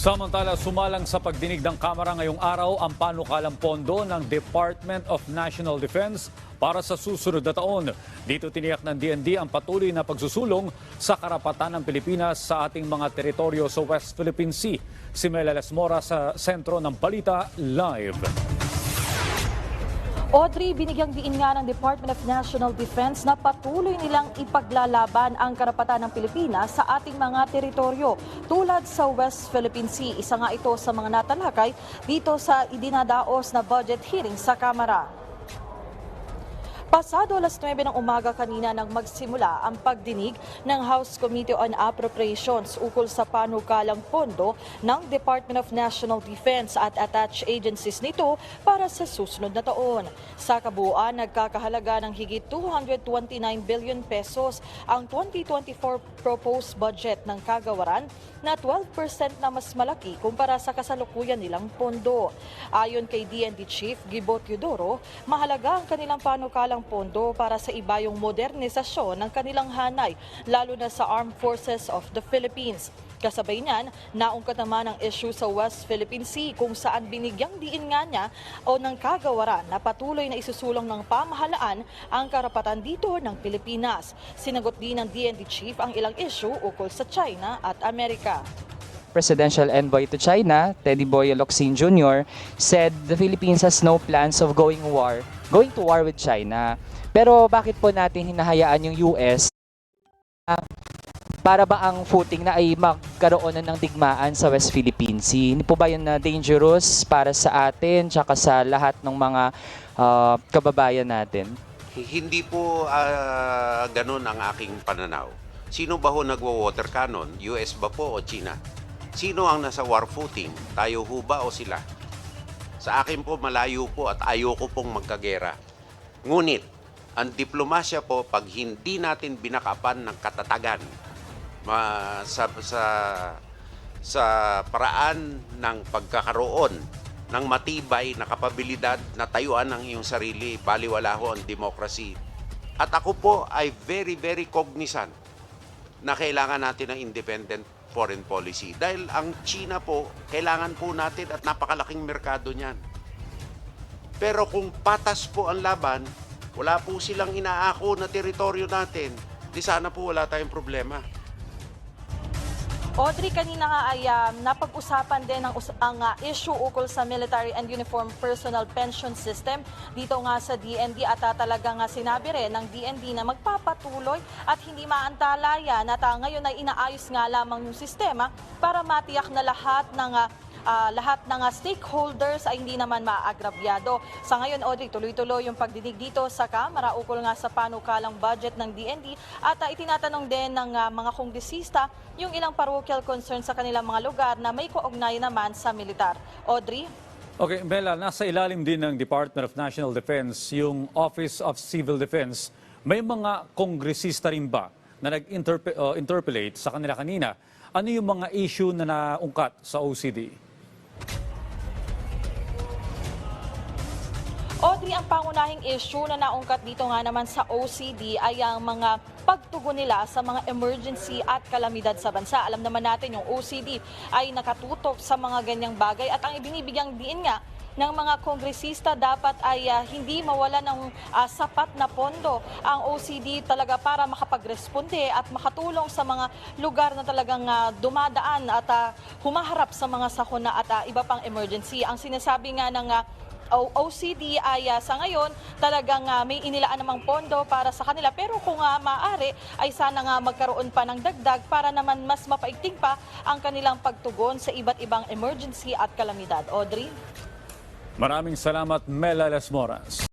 Samantala, sumalang sa pagdinig ng Kamara ngayong araw ang panukalang pondo ng Department of National Defense para sa susunod na taon. Dito tiniyak ng DND ang patuloy na pagsusulong sa karapatan ng Pilipinas sa ating mga teritoryo sa West Philippine Sea. Si Mela Lesmora sa sentro ng Balita Live. Audrey, binigyang diin nga ng Department of National Defense na patuloy nilang ipaglalaban ang karapatan ng Pilipinas sa ating mga teritoryo tulad sa West Philippine Sea. Isa nga ito sa mga natalakay dito sa idinadaos na budget hearing sa Kamara. Pasado alas 9 ng umaga kanina nang magsimula ang pagdinig ng House Committee on Appropriations ukol sa panukalang pondo ng Department of National Defense at attached agencies nito para sa susunod na taon. Sa kabuuan, nagkakahalaga ng higit 229 billion pesos ang 2024 proposed budget ng kagawaran na 12% na mas malaki kumpara sa kasalukuyan nilang pondo. Ayon kay DND Chief Gibot Eudoro, mahalaga ang kanilang panukalang pondo para sa ibayong modernisasyon ng kanilang hanay, lalo na sa Armed Forces of the Philippines. Kasabay niyan, naungkat naman ang issue sa West Philippine Sea kung saan binigyang diin nga niya o ng kagawaran na patuloy na isusulong ng pamahalaan ang karapatan dito ng Pilipinas. Sinagot din ng DND Chief ang ilang issue ukol sa China at Amerika. Presidential envoy to China, Teddy Boy Locsin Jr., said the Philippines has no plans of going war, going to war with China. Pero bakit po natin hinahayaan yung US para ba ang footing na ay magkaroon na ng digmaan sa West Philippine Sea? Hindi po ba yun na dangerous para sa atin tsaka sa lahat ng mga ah, kababayan natin? Hindi po ah, ganun ang aking pananaw. Sino ba ho nagwa-water cannon? US ba po o China? Sino ang nasa war footing? Tayo ho ba o sila? Sa akin po malayo po at ayoko pong magkagera. Ngunit, ang diplomasya po pag hindi natin binakapan ng katatagan ma, sa, sa, sa paraan ng pagkakaroon ng matibay na kapabilidad na tayuan ng iyong sarili, baliwala ho ang democracy. At ako po ay very, very cognizant na kailangan natin ng independent foreign policy. Dahil ang China po, kailangan po natin at napakalaking merkado niyan. Pero kung patas po ang laban, wala po silang inaako na teritoryo natin, di sana po wala tayong problema. Audrey, kanina nga ay um, napag-usapan din ang, ang uh, issue ukol sa Military and Uniform Personal Pension System. Dito nga sa DND at uh, talaga nga sinabi rin ng DND na magpapatuloy at hindi maantalayan. At uh, ngayon ay inaayos nga lamang yung sistema para matiyak na lahat ng uh, ah, lahat ng ah, stakeholders ay hindi naman maagrabyado. Sa ngayon, Audrey, tuloy-tuloy yung pagdinig dito sa Kamara ukol nga sa panukalang budget ng DND at ah, itinatanong din ng ah, mga kongresista yung ilang parochial concerns sa kanilang mga lugar na may kaugnay naman sa militar. Audrey? Okay, Mela, nasa ilalim din ng Department of National Defense yung Office of Civil Defense. May mga kongresista rin ba na nag-interpolate sa kanila kanina? Ano yung mga issue na naungkat sa OCD? Audrey, ang pangunahing issue na naungkat dito nga naman sa OCD ay ang mga pagtugon nila sa mga emergency at kalamidad sa bansa. Alam naman natin yung OCD ay nakatutok sa mga ganyang bagay at ang ibinibigyang diin nga ng mga kongresista dapat ay ah, hindi mawala ng ah, sapat na pondo ang OCD talaga para makapagresponde at makatulong sa mga lugar na talagang ah, dumadaan at ah, humaharap sa mga sakuna at ah, iba pang emergency. Ang sinasabi nga ng ah, O- OCD ay ah, sa ngayon talagang ah, may inilaan namang pondo para sa kanila pero kung uh, maaari ay sana nga magkaroon pa ng dagdag para naman mas mapaigting pa ang kanilang pagtugon sa iba't ibang emergency at kalamidad. Audrey? Maraming salamat, Mela Lesmoras.